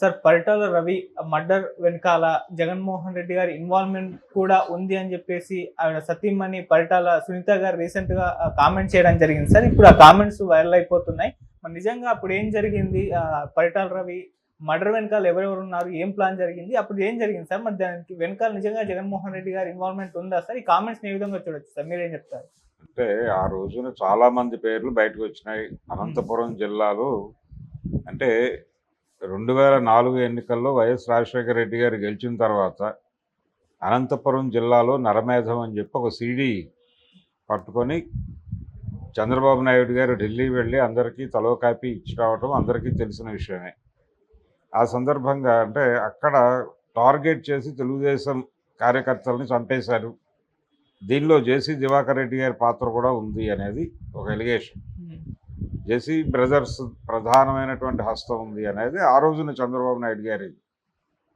Sir Paritala Ravi murder వెనకాల జగన్మోహన్ రెడ్డి గారి involvement కూడా ఉంది అని చెప్పేసి ఆవిడ సతీమణి పరిటాల సునీత గారు రీసెంట్గా కామెంట్ చేయడం జరిగింది. సార్ ఇప్పుడు ఆ కామెంట్స్ వైరల్ అయిపోతున్నాయి. మరి నిజంగా అప్పుడు ఏం జరిగింది? పరిటాల రవి మర్డర్ వెనకాల ఎవరెవరు ఉన్నారు? ఏం ప్లాన్ జరిగింది? అప్పుడు ఏం జరిగింది? సార్ మరి దానికి వెనకాల నిజంగా జగన్మోహన్ రెడ్డి గారి ఇన్వాల్వ్మెంట్ ఉందా? సార్ ఈ కామెంట్స్ ఏ విధంగా చూడొచ్చు? సార్ మీరేం చెప్తారు? అంటే ఆ రోజున చాలా మంది పేర్లు బయటకు వచ్చినాయి. అనంతపురం జిల్లాలో అంటే రెండు వేల నాలుగు ఎన్నికల్లో వైఎస్ రాజశేఖర రెడ్డి గారు గెలిచిన తర్వాత అనంతపురం జిల్లాలో నరమేధం అని చెప్పి ఒక సీడీ పట్టుకొని చంద్రబాబు నాయుడు గారు ఢిల్లీ వెళ్ళి అందరికీ తలో కాపీ ఇచ్చి రావటం అందరికీ తెలిసిన విషయమే. ఆ సందర్భంగా అంటే అక్కడ టార్గెట్ చేసి తెలుగుదేశం కార్యకర్తలను చంపేశారు. దీనిలో జేసీ దివాకర్ రెడ్డి గారి పాత్ర కూడా ఉంది అనేది ఒక ఎలిగేషన్. జేసీ బ్రదర్స్ ప్రధానమైనటువంటి హస్తం ఉంది అనేది ఆ రోజున చంద్రబాబు నాయుడు గారి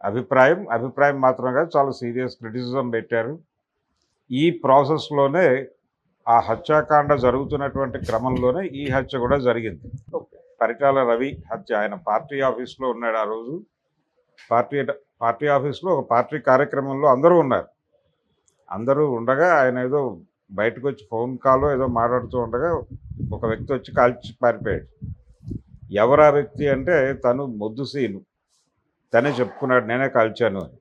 అభిప్రాయం. అభిప్రాయం మాత్రమే కాదు చాలా సీరియస్ క్రిటిసిజం పెట్టారు. ఈ ప్రాసెస్లోనే ఆ హత్యాకాండ జరుగుతున్నటువంటి క్రమంలోనే ఈ హత్య కూడా జరిగింది. ఓకే. పరిటాల రవి హత్య ఆయన పార్టీ ఆఫీస్లో ఉన్నాడు ఆ రోజు. పార్టీ పార్టీ ఆఫీస్లో ఒక పార్టీ కార్యక్రమంలో అందరూ ఉన్నారు. అందరూ ఉండగా ఆయన ఏదో బయటకు వచ్చి ఫోన్ కాల్ ఏదో మాట్లాడుతూ ఉండగా ఒక వ్యక్తి వచ్చి కాల్చి పారిపోయాడు. ఎవరు ఆ వ్యక్తి అంటే తను మొద్దుసీను తనే చెప్పుకున్నాడు నేనే కాల్చాను అని.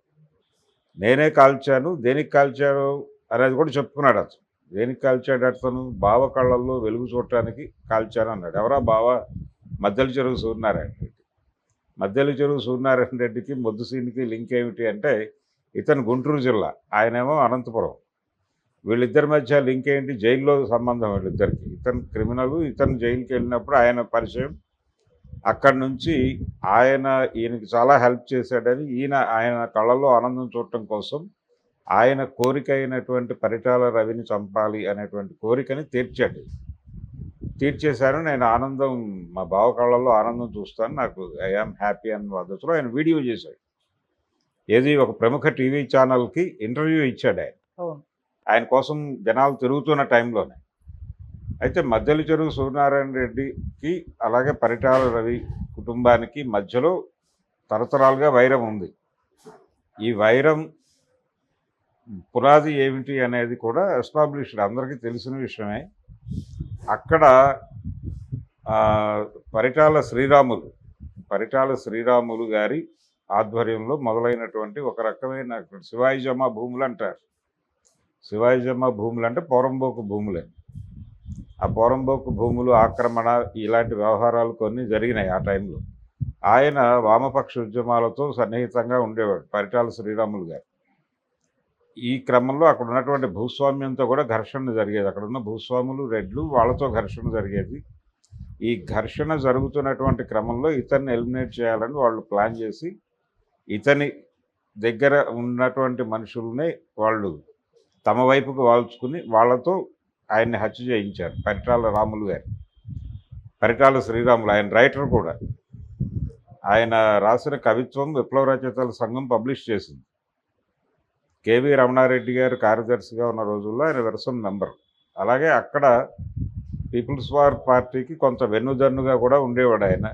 నేనే కాల్చాను దేనికి కాల్చాను అనేది కూడా చెప్పుకున్నాడు అతను. దేనికి కాల్చాడు అతను? బావ కళ్ళల్లో వెలుగు చూడటానికి కాల్చాను అన్నాడు. ఎవరా బావ? మధ్యలో చెరువు సూర్యనారాయణ రెడ్డి. మధ్యలో చెరువు సూర్యనారాయణ రెడ్డికి మొద్దుసీనికి లింక్ ఏమిటి అంటే ఇతను గుంటూరు జిల్లా. ఆయనేమో అనంతపురం. వీళ్ళిద్దరి మధ్య లింక్ ఏంటి? జైల్లో సంబంధం వీళ్ళిద్దరికి. ఇతను క్రిమినల్ ఇతను జైలుకి వెళ్ళినప్పుడు ఆయన పరిచయం. అక్కడి నుంచి ఆయన ఈయనకి చాలా హెల్ప్ చేశాడని ఈయన ఆయన కళ్ళలో ఆనందం చూడటం కోసం ఆయన కోరిక అయినటువంటి పరిటాల రవిని చంపాలి అనేటువంటి కోరికని తీర్చాడు. తీర్చేశాను నేను ఆనందం మా బావ కళ్ళల్లో ఆనందం చూస్తాను. నాకు ఐఆమ్ హ్యాపీ అన్న పద్ధతిలో ఆయన వీడియో చేశాడు. ఏది ఒక ప్రముఖ టీవీ ఛానల్కి ఇంటర్వ్యూ ఇచ్చాడు ఆయన. అవును. ఆయన కోసం జనాలు తిరుగుతున్న టైంలోనే. అయితే మధ్యలో చెరువు సూర్యనారాయణ రెడ్డికి అలాగే పరిటాల రవి కుటుంబానికి మధ్యలో తరతరాలుగా వైరం ఉంది. ఈ వైరం పునాది ఏమిటి అనేది కూడా ఎస్టాబ్లిష్డ్ అందరికీ తెలిసిన విషయమే. అక్కడ పరిటాల శ్రీరాములు పరిటాల శ్రీరాములు గారి ఆధ్వర్యంలో మొదలైనటువంటి ఒక రకమైన శివాయిజమా భూములు అంటారు. శివాయిజమ్మ భూములు అంటే పోరంబోకు భూములే. ఆ పొరంబోకు భూములు ఆక్రమణ ఇలాంటి వ్యవహారాలు కొన్ని జరిగినాయి ఆ టైంలో. ఆయన వామపక్ష ఉద్యమాలతో సన్నిహితంగా ఉండేవాడు పరిటాల శ్రీరాములు గారు. ఈ క్రమంలో అక్కడ ఉన్నటువంటి భూస్వామ్యంతో కూడా ఘర్షణ జరిగేది. అక్కడ ఉన్న భూస్వాములు రెడ్లు వాళ్ళతో ఘర్షణ జరిగేది. ఈ ఘర్షణ జరుగుతున్నటువంటి క్రమంలో ఇతన్ని ఎలిమినేట్ చేయాలని వాళ్ళు ప్లాన్ చేసి ఇతని దగ్గర ఉన్నటువంటి మనుషుల్ని వాళ్ళు తమ వైపుకు వాల్చుకుని వాళ్ళతో ఆయన్ని హత్య చేయించారు. పరిటాల రాములు గారు. పరిటాల శ్రీరాములు ఆయన రైటర్ కూడా. ఆయన రాసిన కవిత్వం విప్లవ రచయితల సంఘం పబ్లిష్ చేసింది. కేవీ రమణారెడ్డి గారు కార్యదర్శిగా ఉన్న రోజుల్లో ఆయన వెరసన్ మెంబర్ అలాగే అక్కడ పీపుల్స్ వార్ పార్టీకి కొంత వెన్నుదన్నుగా కూడా ఉండేవాడు ఆయన.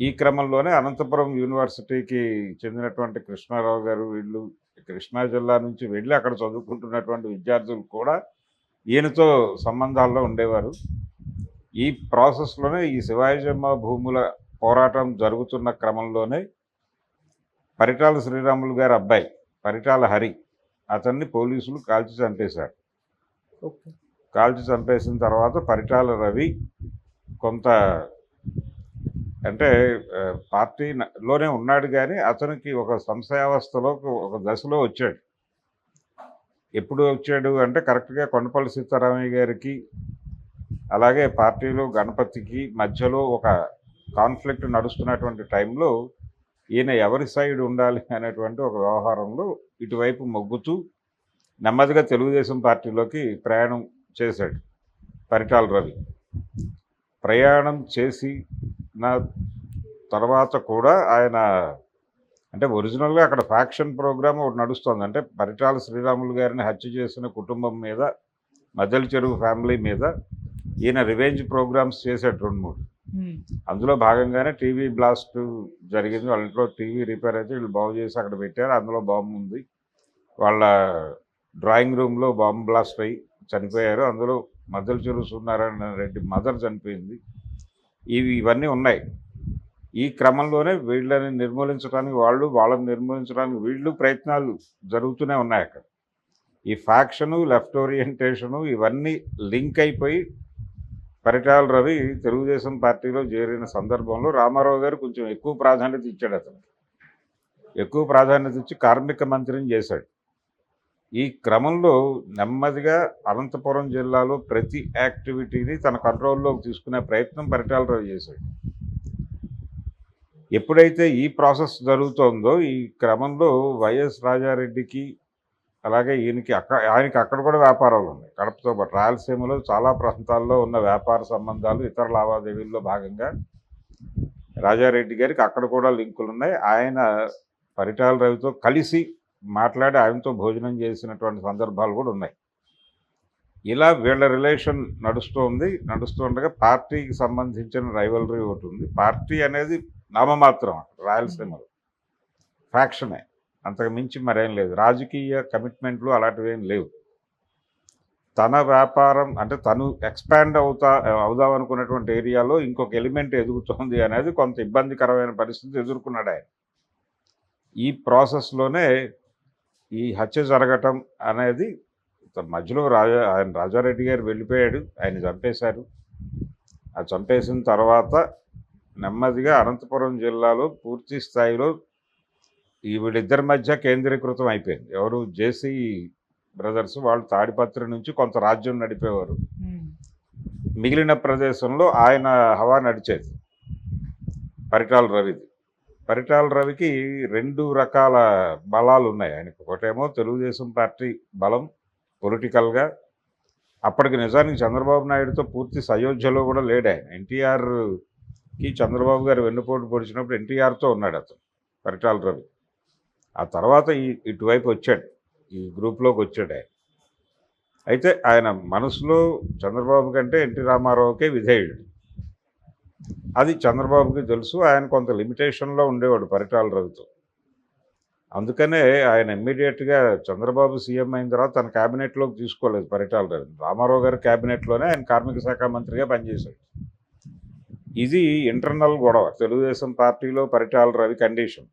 ఈ క్రమంలోనే అనంతపురం యూనివర్సిటీకి చెందినటువంటి కృష్ణారావు గారు వీళ్ళు కృష్ణా జిల్లా నుంచి వెళ్ళి అక్కడ చదువుకుంటున్నటువంటి విద్యార్థులు కూడా ఈయనతో సంబంధాల్లో ఉండేవారు. ఈ ప్రాసెస్లోనే ఈ శివాజమ్మ భూముల పోరాటం జరుగుతున్న క్రమంలోనే పరిటాల శ్రీరాములు గారి అబ్బాయి పరిటాల హరి అతన్ని పోలీసులు కాల్చి చంపేశారు. కాల్చి చంపేసిన తర్వాత పరిటాల రవి కొంత అంటే పార్టీలోనే ఉన్నాడు కానీ అతనికి ఒక సంశయావస్థలో ఒక- ఒక దశలో వచ్చాడు. ఎప్పుడు వచ్చాడు అంటే కరెక్ట్గా కొండపల్లి సీతారామయ్య గారికి అలాగే పార్టీలో గణపతికి మధ్యలో ఒక కాన్ఫ్లిక్ట్ నడుస్తున్నటువంటి టైంలో ఈయన ఎవరి సైడ్ ఉండాలి అనేటువంటి ఒక వ్యవహారంలో ఇటువైపు మొగ్గుతూ నెమ్మదిగా తెలుగుదేశం పార్టీలోకి ప్రయాణం చేశాడు పరిటాల రవి. ప్రయాణం చేసి నా తర్వాత కూడా ఆయన అంటే ఒరిజినల్గా అక్కడ ఫ్యాక్షన్ ప్రోగ్రామ్ ఒకటి నడుస్తుంది. అంటే పరిటాల శ్రీరాములు గారిని హత్య చేసిన కుటుంబం మీద మద్దెల చెరువు ఫ్యామిలీ మీద ఈయన రివెంజ్ ప్రోగ్రామ్స్ చేశాడు రెండు మూడు. అందులో భాగంగానే టీవీ బ్లాస్ట్ జరిగింది. వాళ్ళ ఇంట్లో టీవీ రిపేర్ అయితే వీళ్ళు బాగు చేసి అక్కడ పెట్టారు. అందులో బాంబు ఉంది. వాళ్ళ డ్రాయింగ్ రూమ్లో బాంబు బ్లాస్ట్ అయ్యి చనిపోయారు. అందులో మద్దలు చెరువు సూర్యనారాయణ రెడ్డి మదర్ చనిపోయింది. ఇవి ఇవన్నీ ఉన్నాయి. ఈ క్రమంలోనే వీళ్ళని నిర్మూలించడానికి వాళ్ళు వాళ్ళని నిర్మూలించడానికి వీళ్ళు ప్రయత్నాలు జరుగుతూనే ఉన్నాయి అక్కడ. ఈ ఫ్యాక్షను లెఫ్ట్ ఓరియంటేషను ఇవన్నీ లింక్ అయిపోయి పరిటాల రవి తెలుగుదేశం పార్టీలో చేరిన సందర్భంలో రామారావు గారు కొంచెం ఎక్కువ ప్రాధాన్యత ఇచ్చాడు అతను ఎక్కువ ప్రాధాన్యత ఇచ్చి కార్మిక మంత్రిని చేశాడు. ఈ క్రమంలో నెమ్మదిగా అనంతపురం జిల్లాలో ప్రతి యాక్టివిటీని తన కంట్రోల్లోకి తీసుకునే ప్రయత్నం పరిటాల రవి చేశాడు. ఎప్పుడైతే ఈ ప్రాసెస్ జరుగుతోందో ఈ క్రమంలో వైఎస్ రాజారెడ్డికి అలాగే ఈయనకి అక్కడ ఆయనకి అక్కడ కూడా వ్యాపారాలు ఉన్నాయి. కడపతో పాటు రాయలసీమలో చాలా ప్రాంతాల్లో ఉన్న వ్యాపార సంబంధాలు ఇతర లావాదేవీల్లో భాగంగా రాజారెడ్డి గారికి అక్కడ కూడా లింకులు ఉన్నాయి ఆయన పరిటాల రవితో కలిసి మాట్లాడి ఆయనతో భోజనం చేసినటువంటి సందర్భాలు కూడా ఉన్నాయి. ఇలా వీళ్ళ రిలేషన్ నడుస్తోంది. నడుస్తుండగా పార్టీకి సంబంధించిన రైవలరీ ఒకటి ఉంది. పార్టీ అనేది నామమాత్రం రాయలసీమలో. ఫ్యాక్షనే. అంతకు మించి మరేం లేదు. రాజకీయ కమిట్మెంట్లు అలాంటివి ఏం లేవు. తన వ్యాపారం అంటే తను ఎక్స్పాండ్ అవుతా అవుదాం అనుకున్నటువంటి ఏరియాలో ఇంకొక ఎలిమెంట్ ఎదుగుతోంది అనేది కొంత ఇబ్బందికరమైన పరిస్థితి ఎదుర్కొన్నాడు ఆయన. ఈ ప్రాసెస్లోనే ఈ హత్య జరగటం అనేది మధ్యలో రాజా ఆయన రాజారెడ్డి గారు వెళ్ళిపోయాడు ఆయన చంపేశారు. ఆ చంపేసిన తర్వాత నెమ్మదిగా అనంతపురం జిల్లాలో పూర్తి స్థాయిలో ఈ వీళ్ళిద్దరి మధ్య కేంద్రీకృతం అయిపోయింది. ఎవరు? జేసీ బ్రదర్స్ వాళ్ళు తాడిపత్రి నుంచి కొంత రాజ్యం నడిపేవారు. ఉమ్, మిగిలిన ప్రదేశంలో ఆయన హవా నడిచేది. పరిటాల రవిది. పరిటాల రవికి రెండు రకాల బలాలు ఉన్నాయి. ఆయనకు ఒకటేమో తెలుగుదేశం పార్టీ బలం పొలిటికల్గా అప్పటికి నిజానికి చంద్రబాబు నాయుడుతో పూర్తి సయోధ్యలో కూడా లేడు ఆయన. ఎన్టీఆర్కి చంద్రబాబు గారు వెన్నుపోటు పొడిచినప్పుడు ఎన్టీఆర్తో ఉన్నాడు అతను పరిటాల రవి. ఆ తర్వాత ఈ ఇటువైపు వచ్చాడు ఈ గ్రూప్లోకి వచ్చాడు ఆయన. అయితే ఆయన మనసులో చంద్రబాబు కంటే ఎన్టీ రామారావుకే విధేయుడు. అది చంద్రబాబుకి తెలుసు ఆయన కొంత లిమిటేషన్లో ఉండేవాడు పరిటాల రవితో అందుకనే ఆయన ఇమ్మీడియట్గా చంద్రబాబు సీఎం అయిన తర్వాత తన క్యాబినెట్లోకి తీసుకోలేదు పరిటాల రవి రామారావు గారి క్యాబినెట్లోనే ఆయన కార్మిక శాఖ మంత్రిగా పనిచేశాడు. ఇది ఇంటర్నల్ గొడవ. తెలుగుదేశం పార్టీలో పరిటాల రవి కండిషన్.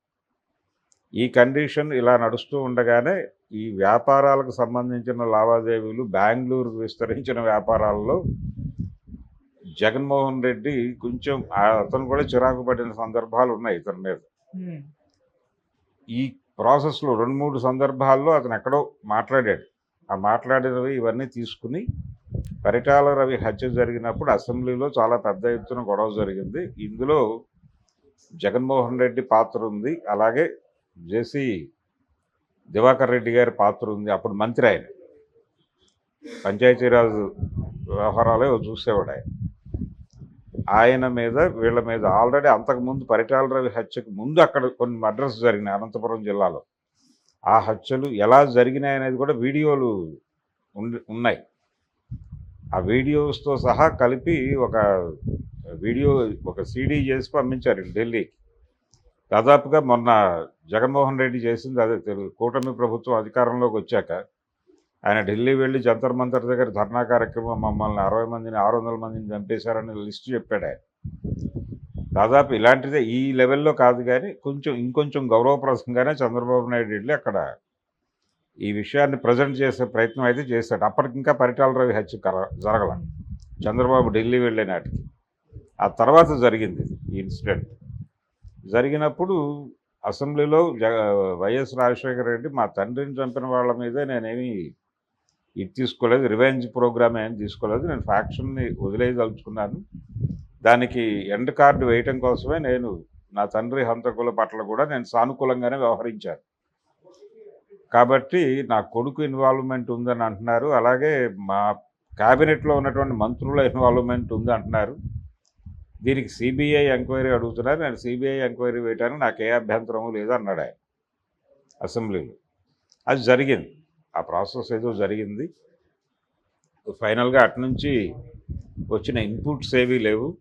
ఈ కండిషన్ ఇలా నడుస్తూ ఉండగానే ఈ వ్యాపారాలకు సంబంధించిన లావాదేవీలు బెంగళూరుకు విస్తరించిన వ్యాపారాల్లో జగన్మోహన్ రెడ్డి కొంచెం అతను కూడా చిరాకు పడిన సందర్భాలు ఉన్నాయి ఇతని మీద. ఈ ప్రాసెస్లో రెండు మూడు సందర్భాల్లో అతను ఎక్కడో మాట్లాడాడు. ఆ మాట్లాడినవి ఇవన్నీ తీసుకుని పరిటాల రవి హత్య జరిగినప్పుడు అసెంబ్లీలో చాలా పెద్ద ఎత్తున గొడవ జరిగింది. ఇందులో జగన్మోహన్ రెడ్డి పాత్ర ఉంది. అలాగే జేసీ దివాకర్ రెడ్డి గారి పాత్ర ఉంది. అప్పుడు మంత్రి ఆయన. పంచాయతీరాజ్ వ్యవహారాలే చూసేవాడు ఆయన. ఆయన మీద వీళ్ళ మీద ఆల్రెడీ అంతకుముందు పరిటాల రవి హత్యకు ముందు అక్కడ కొన్ని మర్డర్స్ జరిగినాయి అనంతపురం జిల్లాలో. ఆ హత్యలు ఎలా జరిగినాయి అనేది కూడా వీడియోలు ఉన్నాయి. ఆ వీడియోస్తో సహా కలిపి ఒక వీడియో ఒక సీడీ చేసి పంపించారు ఢిల్లీకి దాదాపుగా మొన్న జగన్మోహన్ రెడ్డి చేసింది అదే తెలుగు కూటమి ప్రభుత్వం అధికారంలోకి వచ్చాక ఆయన ఢిల్లీ వెళ్ళి జంతర్ మంతర్ దగ్గర ధర్నా కార్యక్రమం మమ్మల్ని అరవై మందిని ఆరు వందల మందిని చంపేశారని లిస్టు చెప్పాడు ఆయన. దాదాపు ఇలాంటిదే ఈ లెవెల్లో కాదు కానీ కొంచెం ఇంకొంచెం గౌరవప్రదంగానే చంద్రబాబు నాయుడు వెళ్ళి అక్కడ ఈ విషయాన్ని ప్రజెంట్ చేసే ప్రయత్నం అయితే చేశాడు. అప్పటికి ఇంకా పరిటాల రవి హత్య కర- జరగల. చంద్రబాబు ఢిల్లీ వెళ్ళే నాటికి. ఆ తర్వాత జరిగింది ఇది, ఈ ఇన్సిడెంట్. జరిగినప్పుడు అసెంబ్లీలో జగ వైఎస్ రాజశేఖర రెడ్డి మా తండ్రిని చంపిన వాళ్ళ మీదే నేనేమి ఇది తీసుకోలేదు రివెంజ్ ప్రోగ్రామ్ ఏం తీసుకోలేదు. నేను ఫ్యాక్షన్ని వదిలేయదలుచుకున్నాను. దానికి ఎండ్ కార్డు వేయటం కోసమే నేను నా తండ్రి హంతకుల పట్ల కూడా నేను సానుకూలంగానే వ్యవహరించాను. కాబట్టి నా కొడుకు ఇన్వాల్వ్మెంట్ ఉందని అంటున్నారు. అలాగే మా క్యాబినెట్లో ఉన్నటువంటి మంత్రుల ఇన్వాల్వ్మెంట్ ఉంది అంటున్నారు. దీనికి సిబిఐ ఎంక్వైరీ అడుగుతున్నారు. నేను సిబిఐ ఎంక్వైరీ వేయటానికి నాకు ఏ అభ్యంతరము లేదు అన్నాడు ఆయన అసెంబ్లీలో. అది జరిగింది. ఆ ప్రాసెస్ ఏదో జరిగింది. ఫైనల్గా అటు నుంచి వచ్చిన ఇన్పుట్స్ ఏవీ లేవు.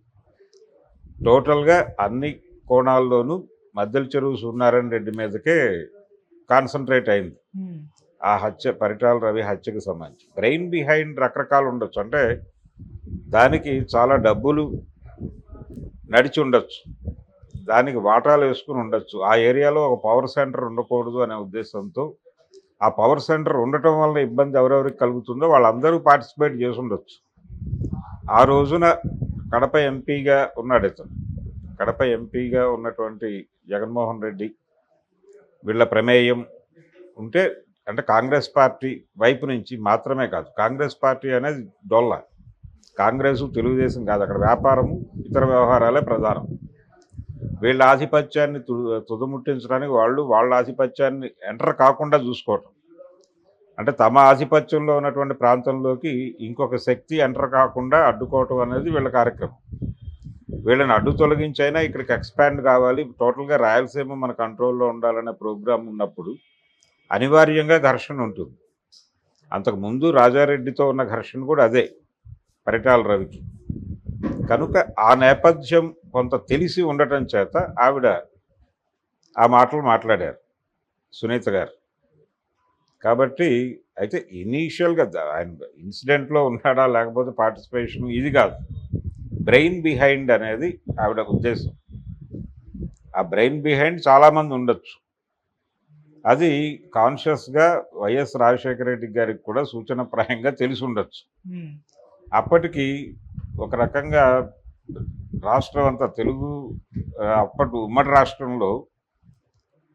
టోటల్గా అన్ని కోణాల్లోనూ మద్దెల చెరువు సూర్యనారాయణ రెడ్డి మీదకే కాన్సన్ట్రేట్ అయింది. ఆ హత్య పరిటాల రవి హత్యకు సంబంధించి. బ్రెయిన్ బిహైండ్ రకరకాలు ఉండొచ్చు. అంటే దానికి చాలా డబ్బులు నడిచి ఉండొచ్చు. దానికి వాటాలు వేసుకుని ఉండొచ్చు. ఆ ఏరియాలో ఒక పవర్ సెంటర్ ఉండకూడదు అనే ఉద్దేశంతో ఆ పవర్ సెంటర్ ఉండటం వల్ల ఇబ్బంది ఎవరెవరికి కలుగుతుందో వాళ్ళందరూ పార్టిసిపేట్ చేసి ఉండొచ్చు ఆ రోజున కడప ఎంపీగా ఉన్నాడు ఇతను. కడప ఎంపీగా ఉన్నటువంటి జగన్మోహన్ రెడ్డి వీళ్ళ ప్రమేయం ఉంటే అంటే కాంగ్రెస్ పార్టీ వైపు నుంచి మాత్రమే కాదు కాంగ్రెస్ పార్టీ అనేది డొల్ల. కాంగ్రెస్ తెలుగుదేశం కాదు అక్కడ వ్యాపారము ఇతర వ్యవహారాలే ప్రధానం. వీళ్ళ ఆధిపత్యాన్ని తు తుదముట్టించడానికి వాళ్ళు వాళ్ళ ఆధిపత్యాన్ని ఎంటర్ కాకుండా చూసుకోవటం. అంటే తమ ఆధిపత్యంలో ఉన్నటువంటి ప్రాంతంలోకి ఇంకొక శక్తి ఎంటర్ కాకుండా అడ్డుకోవటం అనేది వీళ్ళ కార్యక్రమం. వీళ్ళని అడ్డు తొలగించైనా ఇక్కడికి ఎక్స్పాండ్ కావాలి. టోటల్గా రాయలసీమ మన కంట్రోల్లో ఉండాలనే ప్రోగ్రాం ఉన్నప్పుడు అనివార్యంగా ఘర్షణ ఉంటుంది. అంతకుముందు రాజారెడ్డితో ఉన్న ఘర్షణ కూడా అదే పరిటాల రవికి. కనుక ఆ నేపథ్యం కొంత తెలిసి ఉండటం చేత ఆవిడ ఆ మాటలు మాట్లాడారు. సునీత గారు. కాబట్టి అయితే ఇనీషియల్గా ఆయన ఇన్సిడెంట్లో ఉన్నాడా లేకపోతే పార్టిసిపేషన్ ఇది కాదు. బ్రెయిన్ బిహైండ్ అనేది ఆవిడ ఉద్దేశం. ఆ బ్రెయిన్ బిహైండ్ చాలామంది ఉండొచ్చు. అది కాన్షియస్గా వైఎస్ రాజశేఖర రెడ్డి గారికి కూడా సూచనప్రాయంగా తెలిసి ఉండొచ్చు. అప్పటికి ఒక రకంగా రాష్ట్రం అంతా తెలుగు అప్పటి ఉమ్మడి రాష్ట్రంలో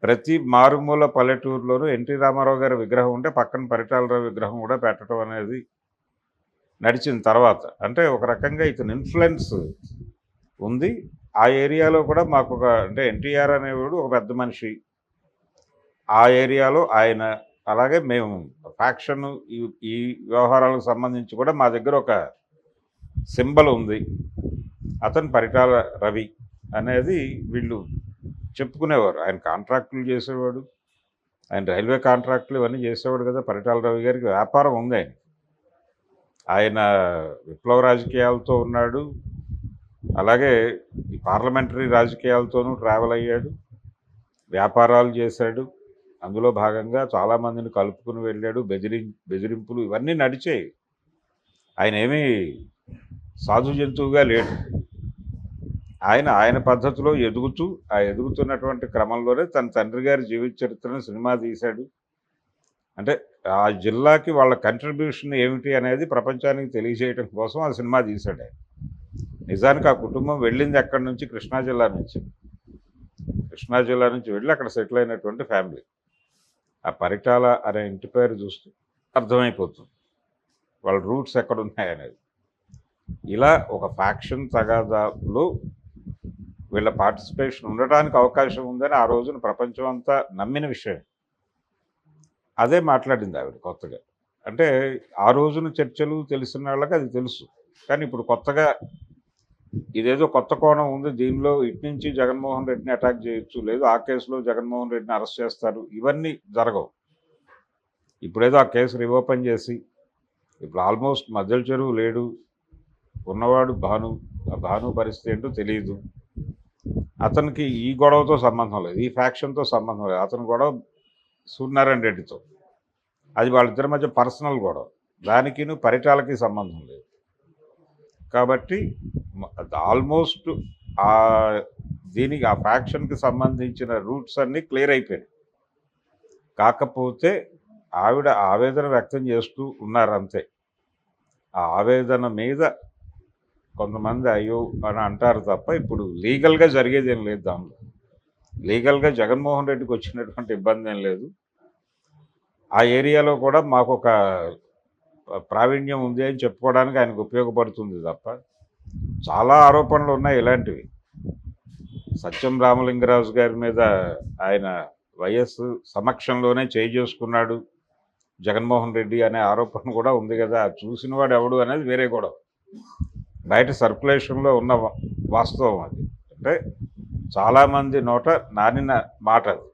ప్రతి మారుమూల పల్లెటూరులోనూ ఎన్టీ రామారావు గారి విగ్రహం ఉంటే పక్కన పరిటాలరావు విగ్రహం కూడా పెట్టడం అనేది నడిచిన తర్వాత. అంటే ఒక రకంగా ఇతని ఇన్ఫ్లుయెన్స్ ఉంది. ఆ ఏరియాలో కూడా మాకు ఒక అంటే ఎన్టీఆర్ అనేవాడు ఒక పెద్ద మనిషి. ఆ ఏరియాలో ఆయన అలాగే మేము ఫ్యాక్షన్ ఈ ఈ వ్యవహారాలకు సంబంధించి కూడా మా దగ్గర ఒక సింబల్ ఉంది. అతను పరిటాల రవి అనేది వీళ్ళు చెప్పుకునేవారు. ఆయన కాంట్రాక్టులు చేసేవాడు. ఆయన రైల్వే కాంట్రాక్టులు ఇవన్నీ చేసేవాడు కదా. పరిటాల రవి గారికి వ్యాపారం ఉంది ఆయన. ఆయన విప్లవ రాజకీయాలతో ఉన్నాడు. అలాగే ఈ పార్లమెంటరీ రాజకీయాలతోనూ ట్రావెల్ అయ్యాడు. వ్యాపారాలు చేశాడు. అందులో భాగంగా చాలామందిని కలుపుకుని వెళ్ళాడు. బెదిరి బెదిరింపులు ఇవన్నీ నడిచాయి. ఆయన ఏమీ సాధు జంతువుగా లేడు. ఆయన ఆయన పద్ధతిలో ఎదుగుతూ ఆ ఎదుగుతున్నటువంటి క్రమంలోనే తన తండ్రి గారి జీవిత చరిత్రను సినిమా తీశాడు. అంటే ఆ జిల్లాకి వాళ్ళ కంట్రిబ్యూషన్ ఏమిటి అనేది ప్రపంచానికి తెలియజేయడం కోసం ఆ సినిమా తీశాడు ఆయన. నిజానికి ఆ కుటుంబం వెళ్ళింది ఎక్కడి నుంచి కృష్ణా జిల్లా నుంచి. కృష్ణా జిల్లా నుంచి వెళ్ళి అక్కడ సెటిల్ అయినటువంటి ఫ్యామిలీ. ఆ పరిటాల అనే ఇంటి పేరు చూస్తే అర్థమైపోతుంది. వాళ్ళ రూట్స్ ఎక్కడ ఉన్నాయనేది ఇలా ఒక ఫ్యాక్షన్ తగాదాలు వీళ్ళ పార్టిసిపేషన్ ఉండటానికి అవకాశం ఉందని ఆ రోజున ప్రపంచం అంతా నమ్మిన విషయం. అదే మాట్లాడింది ఆవిడ కొత్తగా. అంటే ఆ రోజున చర్చలు తెలిసిన వాళ్ళకి అది తెలుసు. కానీ ఇప్పుడు కొత్తగా ఇదేదో కొత్త కోణం ఉంది. దీనిలో ఇటు నుంచి జగన్మోహన్ రెడ్డిని అటాక్ చేయొచ్చు. లేదు ఆ కేసులో జగన్మోహన్ రెడ్డిని అరెస్ట్ చేస్తారు. ఇవన్నీ జరగవు. ఇప్పుడేదో ఆ కేసు రివోపెన్ చేసి ఇప్పుడు ఆల్మోస్ట్ మధ్యల చెరువు లేడు. ఉన్నవాడు భాను ఆ భాను పరిస్థితి ఏంటో తెలియదు అతనికి ఈ గొడవతో సంబంధం లేదు ఈ ఫ్యాక్షన్తో సంబంధం లేదు. అతని గొడవ సూర్యనారాయణ రెడ్డితో. అది వాళ్ళిద్దరి మధ్య పర్సనల్ గొడవ. దానికిను పరిటాలకి సంబంధం లేదు. కాబట్టి ఆల్మోస్ట్ ఆ దీనికి ఆ ఫ్యాక్షన్కి సంబంధించిన రూట్స్ అన్నీ క్లియర్ అయిపోయినాయి. కాకపోతే ఆవిడ ఆవేదన వ్యక్తం చేస్తూ ఉన్నారు అంతే. ఆ ఆవేదన మీద కొంతమంది అయ్యో అని అంటారు తప్ప ఇప్పుడు లీగల్గా జరిగేది ఏం లేదు దానిలో లీగల్గా జగన్మోహన్ రెడ్డికి వచ్చినటువంటి ఇబ్బంది ఏం లేదు. ఆ ఏరియాలో కూడా మాకు ఒక ప్రావీణ్యం ఉంది అని చెప్పుకోవడానికి ఆయనకు ఉపయోగపడుతుంది తప్ప చాలా ఆరోపణలు ఉన్నాయి ఇలాంటివి. సత్యం రామలింగరాజు గారి మీద ఆయన వైఎస్ సమక్షంలోనే చేయి చేసుకున్నాడు జగన్మోహన్ రెడ్డి అనే ఆరోపణ కూడా ఉంది కదా. అది చూసిన వాడు ఎవడు అనేది వేరే గొడవ. బయట సర్క్యులేషన్లో ఉన్న వాస్తవం అది. అంటే చాలామంది నోట నానిన మాట అది.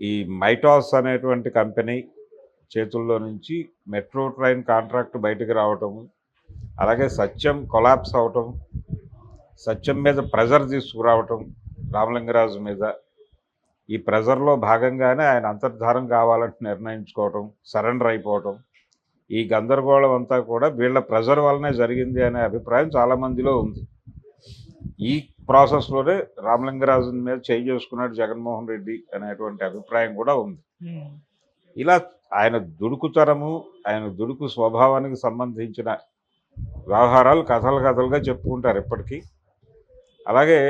ఈ మైటాస్ అనేటువంటి కంపెనీ చేతుల్లో నుంచి మెట్రో ట్రైన్ కాంట్రాక్ట్ బయటకు రావటము అలాగే సత్యం కొలాప్స్ అవటం సత్యం మీద ప్రెజర్ తీసుకురావటం రామలింగరాజు మీద ఈ ప్రెజర్లో భాగంగానే ఆయన అంతర్ధారం కావాలంటే నిర్ణయించుకోవటం సరెండర్ అయిపోవటం ఈ గందరగోళం అంతా కూడా వీళ్ళ ప్రెజర్ వల్లనే జరిగింది అనే అభిప్రాయం చాలా మందిలో ఉంది. ఈ ప్రాసెస్లోనే రామలింగరాజు మీద చేయి చేసుకున్నాడు జగన్మోహన్ రెడ్డి అనేటువంటి అభిప్రాయం కూడా ఉంది. ఉమ్, ఇలా ఆయన దుడుకుతరము ఆయన దుడుకు స్వభావానికి సంబంధించిన వ్యవహారాలు కథలు కథలుగా చెప్పుకుంటారు ఇప్పటికీ. అలాగే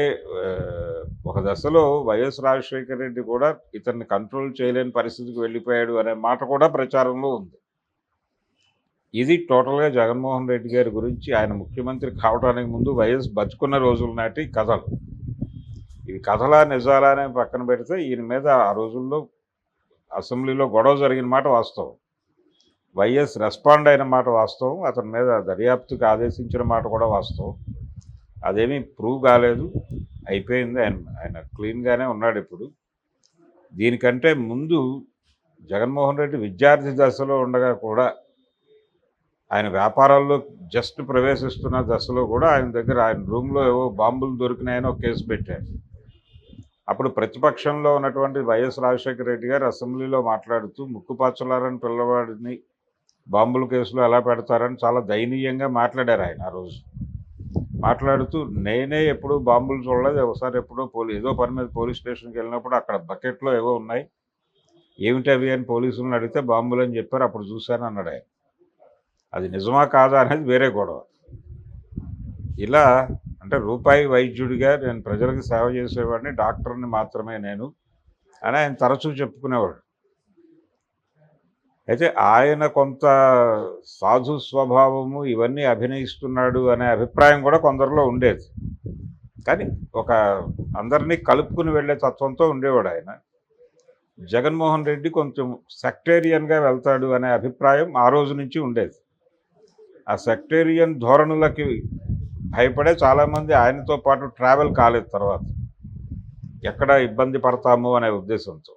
ఒక దశలో వైఎస్ రాజశేఖర రెడ్డి కూడా ఇతన్ని కంట్రోల్ చేయలేని పరిస్థితికి వెళ్ళిపోయాడు అనే మాట కూడా ప్రచారంలో ఉంది. ఇది టోటల్గా జగన్మోహన్ రెడ్డి గారి గురించి ఆయన ముఖ్యమంత్రి కావడానికి ముందు వైఎస్ బతుకున్న రోజుల నాటి కథలు. ఇవి కథలా నిజాలా అనే పక్కన పెడితే ఈయన మీద ఆ రోజుల్లో అసెంబ్లీలో గొడవ జరిగిన మాట వాస్తవం. వైఎస్ రెస్పాండ్ అయిన మాట వాస్తవం. అతని మీద దర్యాప్తుకి ఆదేశించిన మాట కూడా వాస్తవం. అదేమీ ప్రూవ్ కాలేదు. అయిపోయింది. ఆయన ఆయన క్లీన్గానే ఉన్నాడు ఇప్పుడు. దీనికంటే ముందు జగన్మోహన్ రెడ్డి విద్యార్థి దశలో ఉండగా కూడా ఆయన వ్యాపారాల్లో జస్ట్ ప్రవేశిస్తున్న దశలో కూడా ఆయన దగ్గర ఆయన రూమ్లో ఏవో బాంబులు దొరికినాయని ఒక కేసు పెట్టారు. అప్పుడు ప్రతిపక్షంలో ఉన్నటువంటి వైఎస్ రాజశేఖర రెడ్డి గారు అసెంబ్లీలో మాట్లాడుతూ ముక్కుపచ్చలారని పిల్లవాడిని బాంబుల కేసులో ఎలా పెడతారని చాలా దయనీయంగా మాట్లాడారు ఆయన ఆ రోజు. మాట్లాడుతూ నేనే ఎప్పుడు బాంబులు చూడలేదు ఒకసారి ఎప్పుడో పోలీ ఏదో పని మీద పోలీస్ స్టేషన్కి వెళ్ళినప్పుడు అక్కడ బకెట్లో ఏవో ఉన్నాయి. ఏమిటి అవి? అని పోలీసులను అడిగితే బాంబులు అని చెప్పారు. అప్పుడు చూశాను అన్నాడు ఆయన. అది నిజమా కాదా అనేది వేరే గొడవ. ఇలా అంటే రూపాయి వైద్యుడిగా నేను ప్రజలకు సేవ చేసేవాడిని డాక్టర్ని మాత్రమే నేను అని ఆయన తరచూ చెప్పుకునేవాడు. అయితే ఆయన కొంత సాధు స్వభావము ఇవన్నీ అభినయిస్తున్నాడు అనే అభిప్రాయం కూడా కొందరిలో ఉండేది. కానీ ఒక అందరినీ కలుపుకుని వెళ్ళే తత్వంతో ఉండేవాడు ఆయన. జగన్మోహన్ రెడ్డి కొంచెం సెక్టేరియన్గా వెళ్తాడు అనే అభిప్రాయం ఆ రోజు నుంచి ఉండేది. ఆ సెక్టేరియన్ ధోరణులకి భయపడే చాలామంది ఆయనతో పాటు ట్రావెల్ కాలేదు తర్వాత. ఎక్కడ ఇబ్బంది పడతాము అనే ఉద్దేశంతో.